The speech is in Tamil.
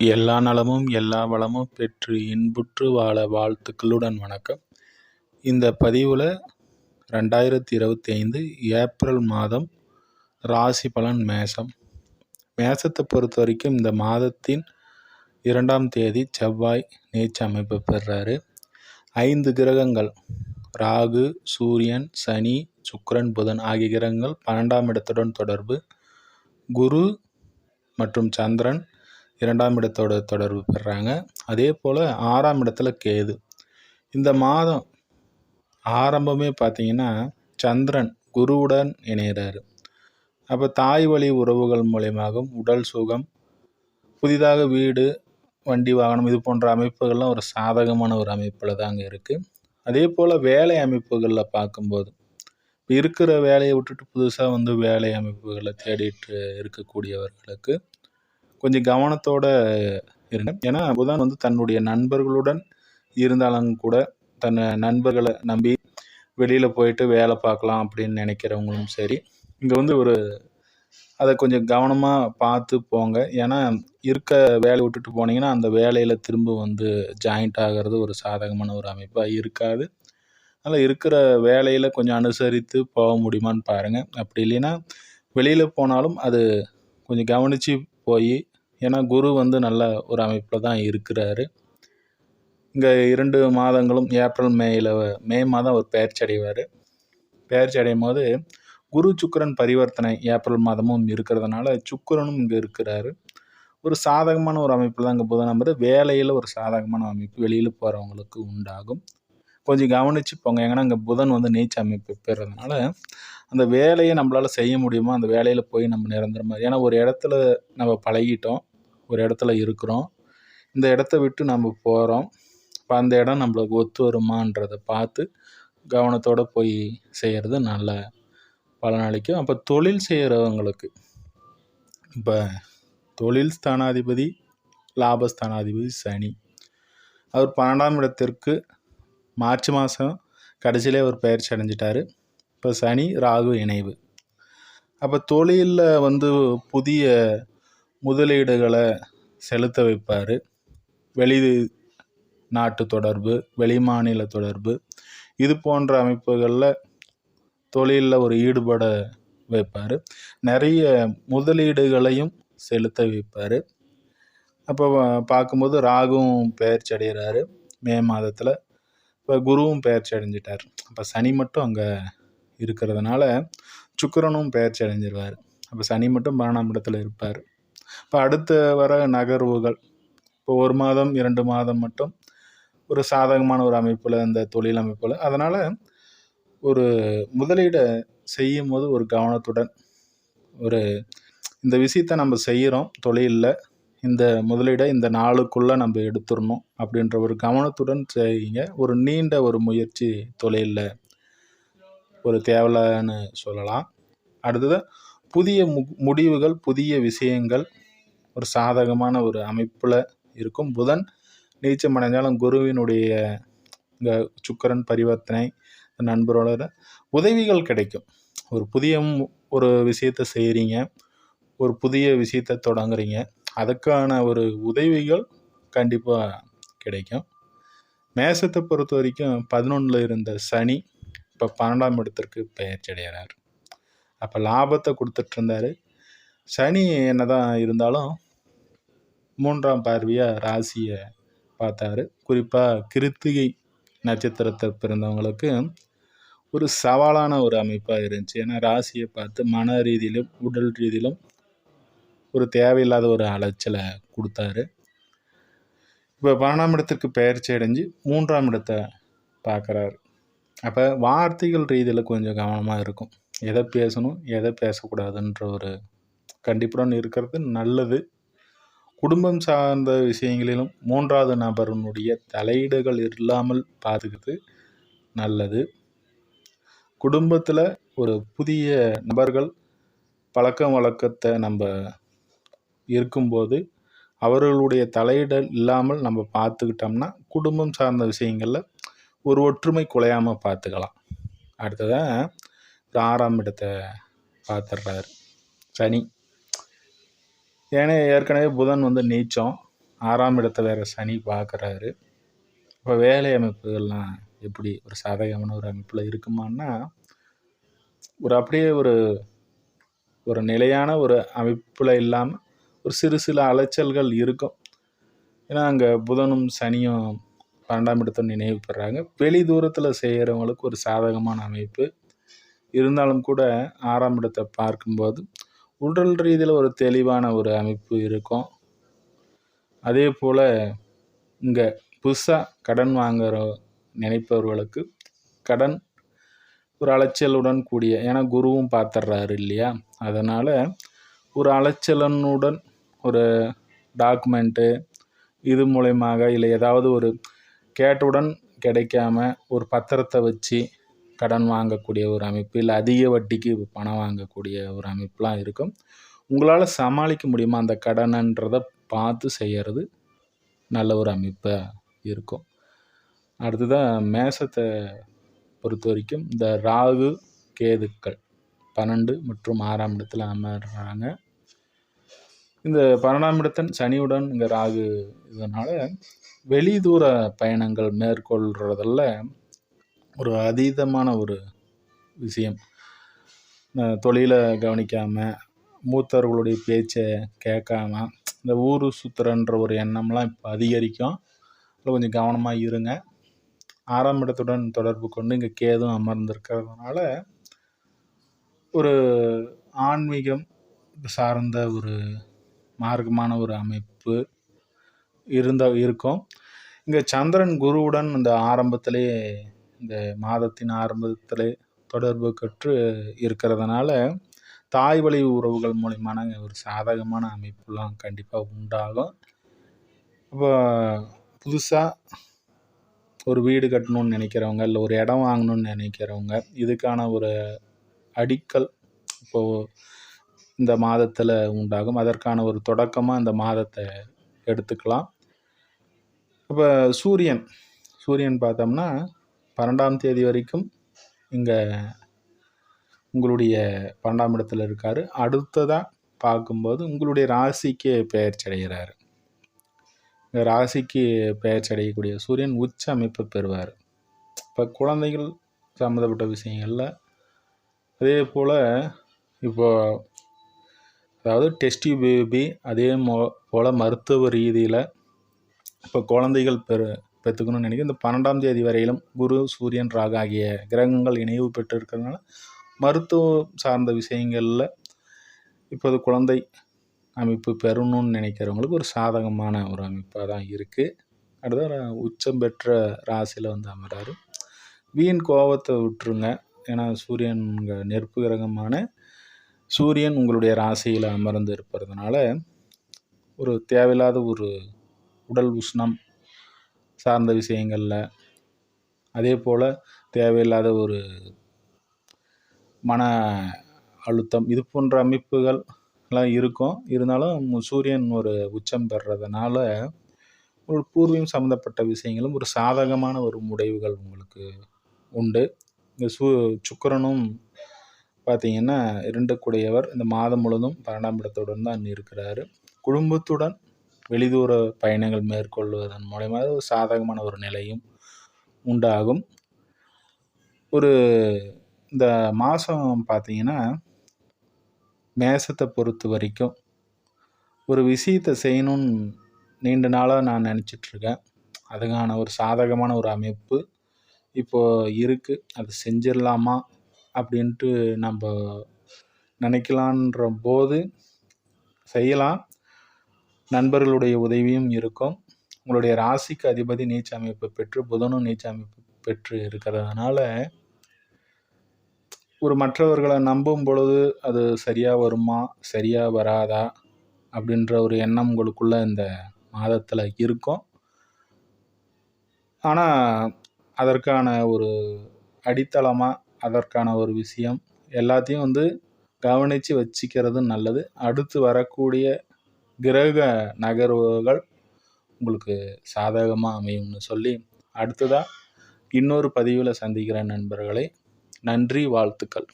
எல்லா நலமும் எல்லா வளமும் பெற்று இன்புற்று வாழ வாழ்த்துக்களுடன் வணக்கம். இந்த பதிவில் ரெண்டாயிரத்தி இருபத்தி ஐந்து ஏப்ரல் மாதம் ராசி பலன் மேசம் மேசத்தை பொறுத்த வரைக்கும் இந்த மாதத்தின் இரண்டாம் தேதி செவ்வாய் நீச்ச அமைப்பு பெறுறாரு ஐந்து கிரகங்கள் ராகு சூரியன் சனி சுக்கரன் புதன் ஆகிய கிரகங்கள் பன்னெண்டாம் இடத்துடன் தொடர்பு. குரு மற்றும் சந்திரன் இரண்டாம் இடத்தோட தொடர்பு பெறுறாங்க அதே போல் ஆறாம் இடத்துல கேது. இந்த மாதம் ஆரம்பமே பார்த்தீங்கன்னா சந்திரன் குருவுடன் இணைகிறாரு அப்போ தாய் வழி உறவுகள் மூலியமாகவும் உடல் சுகம் புதிதாக வீடு வண்டி வாகனம் இது போன்ற அமைப்புகள்லாம் ஒரு சாதகமான ஒரு அமைப்பில் தாங்க இருக்குது அதே போல் வேலை அமைப்புகளில் பார்க்கும்போது இப்போ இருக்கிற வேலையை விட்டுட்டு புதுசாக வந்து வேலை அமைப்புகளை தேடிட்டு இருக்கக்கூடியவர்களுக்கு கொஞ்சம் கவனத்தோடு இருங்க. ஏன்னா புதன் வந்து தன்னுடைய நண்பர்களுடன் இருந்தாலும் கூட தன் நண்பர்களை நம்பி வெளியில் போயிட்டு வேலை பார்க்கலாம் அப்படின்னு நினைக்கிறவங்களும் சரி. இங்கே வந்து ஒரு அதை கொஞ்சம் கவனமாக பார்த்து போங்க. ஏன்னா இருக்க வேலையை விட்டுட்டு போனீங்கன்னா அந்த வேலையில் திரும்ப வந்து ஜாயிண்ட் ஆகிறது ஒரு சாதகமான ஒரு அமைப்பாக இருக்காது. அதனால் இருக்கிற வேலையில் கொஞ்சம் அனுசரித்து போக முடியுமான்னு பாருங்கள் அப்படி இல்லைன்னா வெளியில் போனாலும் அது கொஞ்சம் கவனித்து போய் ஏன்னா குரு வந்து நல்ல ஒரு அமைப்பில் தான் இருக்கிறாரு. இங்கே இரண்டு மாதங்களும் ஏப்ரல் மேயில் மே மாதம் அவர் பயிற்சி அடைவார். பயிற்சி அடையும் போது குரு சுக்கரன் பரிவர்த்தனை ஏப்ரல் மாதமும் இருக்கிறதுனால சுக்கரனும் இங்கே இருக்கிறாரு. ஒரு சாதகமான ஒரு அமைப்பில் தான் இங்கே புதன் நம்பர் வேலையில் ஒரு சாதகமான அமைப்பு வெளியில் போகிறவங்களுக்கு உண்டாகும். கொஞ்சம் கவனித்து போங்க. ஏன்னா இங்கே புதன் வந்து நீச்ச அமைப்பு பெறதுனால அந்த வேலையை நம்மளால் செய்ய முடியுமோ? அந்த வேலையில் போய் நம்ம நிரந்தரமாக ஏன்னா ஒரு இடத்துல நம்ம பழகிட்டோம். ஒரு இடத்துல இருக்கிறோம். இந்த இடத்த விட்டு நம்ம போகிறோம் இப்போ அந்த இடம் நம்மளுக்கு ஒத்து வருமான்றதை பார்த்து கவனத்தோடு போய் செய்கிறது நல்ல பலனளிக்கும். அப்போ தொழில் செய்கிறவங்களுக்கு இப்போ தொழில் ஸ்தானாதிபதி லாபஸ்தானாதிபதி சனி. அவர் பன்னெண்டாம் இடத்திற்கு மார்ச் மாதம் கடைசியிலே அவர் பயிற்சி அடைஞ்சிட்டார். இப்போ சனி ராகு இணைவு. அப்போ தொழிலில் வந்து புதிய முதலீடுகளை செலுத்த வைப்பார். வெளி நாட்டு தொடர்பு வெளி மாநில தொடர்பு இது போன்ற அமைப்புகளில் தொழிலில் ஒரு ஈடுபட வைப்பார். நிறைய முதலீடுகளையும் செலுத்த வைப்பார். அப்போ பார்க்கும்போது ராகுவும் பெயர்ச்சி அடைகிறாரு. மே மாதத்தில். இப்போ குருவும் பெயர்ச்சி அடைஞ்சிட்டார். அப்போ சனி மட்டும் அங்கே இருக்கிறதுனால சுக்கரனும் பெயர்ச்சி அடைஞ்சிருவார். அப்போ சனி மட்டும் பன்னெண்டாம் இடத்துல இருப்பார். இப்போ அடுத்து வர நகர்வுகள். இப்போ ஒரு மாதம் இரண்டு மாதம் மட்டும் ஒரு சாதகமான ஒரு அமைப்பில் இந்த தொழில் அமைப்பில். அதனால் ஒரு முதலீடை செய்யும் போது ஒரு கவனத்துடன் ஒரு இந்த விஷயத்த நம்ம செய்கிறோம் தொழிலில். இந்த முதலீடை இந்த நாளுக்குள்ளே நம்ம எடுத்துடணும் அப்படின்ற ஒரு கவனத்துடன் செய்யுங்க. ஒரு நீண்ட ஒரு முயற்சி தொழிலில் ஒரு தேவையில்லைன்னு சொல்லலாம். அடுத்தது புதிய மு முடிவுகள் புதிய விஷயங்கள் ஒரு சாதகமான ஒரு அமைப்பில் இருக்கும். புதன் நீச்சம் அடைஞ்சாலும் குருவினுடைய இந்த சுக்கரன் பரிவர்த்தனை நண்பரோட உதவிகள் கிடைக்கும். ஒரு புதிய ஒரு விஷயத்த செய்கிறீங்க ஒரு புதிய விஷயத்த தொடங்குறீங்க. அதுக்கான ஒரு உதவிகள் கண்டிப்பாக கிடைக்கும். மேசத்தை பொறுத்த வரைக்கும் பதினொன்றில் இருந்த சனி இப்போ பன்னெண்டாம் இடத்திற்கு பெயர்ச்சி அடைகிறார். அப்போ லாபத்தை கொடுத்துட்ருந்தாரு சனி என்னதான் இருந்தாலும் மூன்றாம் பார்வையாக ராசியை பார்த்தாரு. குறிப்பாக கிருத்திகை நட்சத்திரத்தை பிறந்தவங்களுக்கு ஒரு சவாலான ஒரு அமைப்பாக இருந்துச்சு. ஏன்னா ராசியை பார்த்து மன ரீதியிலும் உடல் ரீதியிலும் ஒரு தேவையில்லாத ஒரு அலைச்சலை கொடுத்தாரு. இப்போ பன்னெண்டாம் இடத்திற்கு பயிற்சி அடைஞ்சு மூன்றாம் இடத்தை பார்க்குறாரு. அப்போ வார்த்தைகள் ரீதியில் கொஞ்சம் கவனமாக இருக்கும். எதை பேசணும் எதை பேசக்கூடாதுன்ற ஒரு கண்டிப்புடன் இருக்கிறது நல்லது. குடும்பம் சார்ந்த விஷயங்களிலும் மூன்றாவது நபருனுடைய தலையீடுகள் இல்லாமல் பார்த்துக்கிறது நல்லது. குடும்பத்தில் ஒரு புதிய நபர்கள் பழக்க வழக்கத்தை நம்ம இருக்கும்போது அவர்களுடைய தலையிடல் இல்லாமல் நம்ம பார்த்துக்கிட்டோம்னா குடும்பம் சார்ந்த விஷயங்களில் ஒரு ஒற்றுமை குலையாமல் பார்த்துக்கலாம். அடுத்ததாக ஆறாம் இடத்தை பார்த்துடுறாரு சனி. ஏன்னா ஏற்கனவே புதன் வந்து நீச்சம். ஆறாம் இடத்த வேறு சனி பார்க்குறாரு இப்போ வேலை அமைப்புகள்லாம் எப்படி? ஒரு சாதகமான ஒரு அமைப்பில் இருக்குமான்னா ஒரு அப்படியே ஒரு ஒரு நிலையான ஒரு அமைப்பில் இல்லாமல் ஒரு சிறு சில அலைச்சல்கள் இருக்கும். ஏன்னா அங்கே புதனும் சனியும் பன்னெண்டாம் இடத்தை நினைவு பெறாங்க. வெளி தூரத்தில் செய்கிறவங்களுக்கு ஒரு சாதகமான அமைப்பு. இருந்தாலும் கூட ஆறாம் இடத்தை பார்க்கும்போது உடல் ரீதியில் ஒரு தெளிவான ஒரு அமைப்பு இருக்கும். அதே போல் இங்கே புதுசாக கடன் வாங்குற நினைப்பவர்களுக்கு கடன் ஒரு அலைச்சலுடன் கூடிய ஏன்னா குருவும் பார்த்துட்றாரு இல்லையா? அதனால் ஒரு அலைச்சலனுடன் ஒரு டாக்குமெண்ட்டு இது மூலயமாக இல்லை ஏதாவது ஒரு கேட்டவுடன் கிடைக்காம ஒரு பத்திரத்தை வச்சு கடன் வாங்கக்கூடிய ஒரு அமைப்பு இல்லை அதிக வட்டிக்கு பணம் வாங்கக்கூடிய ஒரு அமைப்புலாம் இருக்கும். உங்களால் சமாளிக்க முடியுமா அந்த கடனன்றதை பார்த்து செய்கிறது நல்ல ஒரு அமைப்பாக இருக்கும். அடுத்ததாக மேசத்தை பொறுத்த வரைக்கும் இந்த ராகு கேதுக்கள் பன்னெண்டு மற்றும் ஆறாம் இடத்துல அமர்றாங்க. இந்த பன்னெண்டாம் இடத்தன் சனியுடன் இங்கே ராகு இதனால் வெளிதூர பயணங்கள் மேற்கொள்கிறதில் ஒரு அதீதமான ஒரு விஷயம். தொழிலை கவனிக்காமல் மூத்தவர்களுடைய பேச்சை கேட்காம இந்த ஊர் சுற்றுறன்ற ஒரு எண்ணம்லாம் இப்போ அதிகரிக்கும். அதில் கொஞ்சம் கவனமாக இருங்க. ஆறாம் இடத்துடன் தொடர்பு கொண்டு இங்கே கேதும் அமர்ந்திருக்கிறதுனால ஒரு ஆன்மீகம் சார்ந்த ஒரு மார்க்கமான ஒரு அமைப்பு இருந்த இருக்கும். இங்கே சந்திரன் குருவுடன் இந்த ஆரம்பத்திலே இந்த மாதத்தின் ஆரம்பத்தில் தொடர்பு கற்று இருக்கிறதுனால தாய் வழி உறவுகள் மூலியமான ஒரு சாதகமான அமைப்புலாம் கண்டிப்பாக உண்டாகும். இப்போ புதுசாக ஒரு வீடு கட்டணும்னு நினைக்கிறவங்க இல்லை ஒரு இடம் வாங்கணும்னு நினைக்கிறவங்க இதுக்கான ஒரு அடிக்கல் இப்போது இந்த மாதத்தில் உண்டாகும். அதற்கான ஒரு தொடக்கமாக இந்த மாதத்தை எடுத்துக்கலாம். இப்போ சூரியன் சூரியன் பார்த்தோம்னா பன்னெண்டாம் தேதி வரைக்கும் இங்கே உங்களுடைய பன்னெண்டாம் இடத்துல இருக்கார். அடுத்ததாக பார்க்கும்போது உங்களுடைய ராசிக்கு பெயர்ச்சி அடைகிறார். இந்த ராசிக்கு பெயர்ச்சி அடையக்கூடிய சூரியன் உச்ச அமைப்பை பெறுவார். இப்போ குழந்தைகள் சம்மந்தப்பட்ட விஷயங்களில் அதே போல் இப்போ அதாவது டெஸ்டி பேபி அதே மோ போல் மருத்துவ ரீதியில் இப்போ குழந்தைகள் பெரு பெற்றுக்கணும்னு நினைக்கிறேன். இந்த பன்னெண்டாம் தேதி வரையிலும் குரு சூரியன் ராகு ஆகிய கிரகங்கள் இணைவு பெற்று இருக்கிறதுனால மருத்துவம் சார்ந்த விஷயங்களில் இப்போது குழந்தை அமைப்பு பெறணும்னு நினைக்கிறவங்களுக்கு ஒரு சாதகமான ஒரு அமைப்பாக தான் இருக்குது அடுத்த உச்சம் பெற்ற ராசியில் வந்து அமர்றாரு வீண் கோபத்தை விட்டுருங்க. ஏன்னா சூரியன் நெருப்பு கிரகமான சூரியன் உங்களுடைய ராசியில் அமர்ந்து இருப்பதுனால ஒரு தேவையில்லாத ஒரு உடல் உஷ்ணம் சார்ந்த விஷயங்களில். அதே போல் தேவையில்லாத ஒரு மன அழுத்தம் இது போன்ற அமைப்புகள் எல்லாம் இருக்கும். இருந்தாலும் சூரியன் ஒரு உச்சம் பெறதுனால ஒரு பூர்வீகம் சம்மந்தப்பட்ட விஷயங்களும் ஒரு சாதகமான ஒரு முடிவுகள் உங்களுக்கு உண்டு. இந்த சு சுக்கரனும் பார்த்திங்கன்னா இரண்டு இந்த மாதம் முழுதும் பன்னெண்டாம் இடத்துடன் தான் இருக்கிறாரு. குடும்பத்துடன் வெளிதூர பயணங்கள் மேற்கொள்வதன் மூலயமா ஒரு சாதகமான ஒரு நிலையும் உண்டாகும். ஒரு இந்த மாதம் பார்த்தீங்கன்னா மேசத்தை பொறுத்த வரைக்கும் ஒரு விஷயத்தை செய்யணும்னு நீண்ட நாளாக நான் நினச்சிட்ருக்கேன். அதுக்கான ஒரு சாதகமான ஒரு அமைப்பு இப்போது இருக்குது அது செஞ்சிடலாமா அப்படின்ட்டு நம்ம நினைக்கலான்ற போது செய்யலாம். நண்பர்களுடைய உதவியும் இருக்கும். உங்களுடைய ராசிக்கு அதிபதி நீச்ச அமைப்பு பெற்று புதனும் நீச்ச அமைப்பு பெற்று இருக்கிறதுனால ஒரு மற்றவர்களை நம்பும் பொழுது அது சரியாக வருமா சரியாக வராதா அப்படின்ற ஒரு எண்ணம் உங்களுக்குள்ளே இந்த மாதத்தில் இருக்கும். ஆனால் அதற்கான ஒரு அடித்தளமாக அதற்கான ஒரு விஷயம் எல்லாத்தையும் வந்து கவனித்து வச்சுக்கிறது நல்லது. அடுத்து வரக்கூடிய கிரக நகர்வுகள் உங்களுக்கு சாதகமாக அமையும்னு சொல்லி அடுத்ததாக இன்னொரு பதிவில் சந்திக்கிறேன் நண்பர்களே நன்றி வாழ்த்துக்கள்.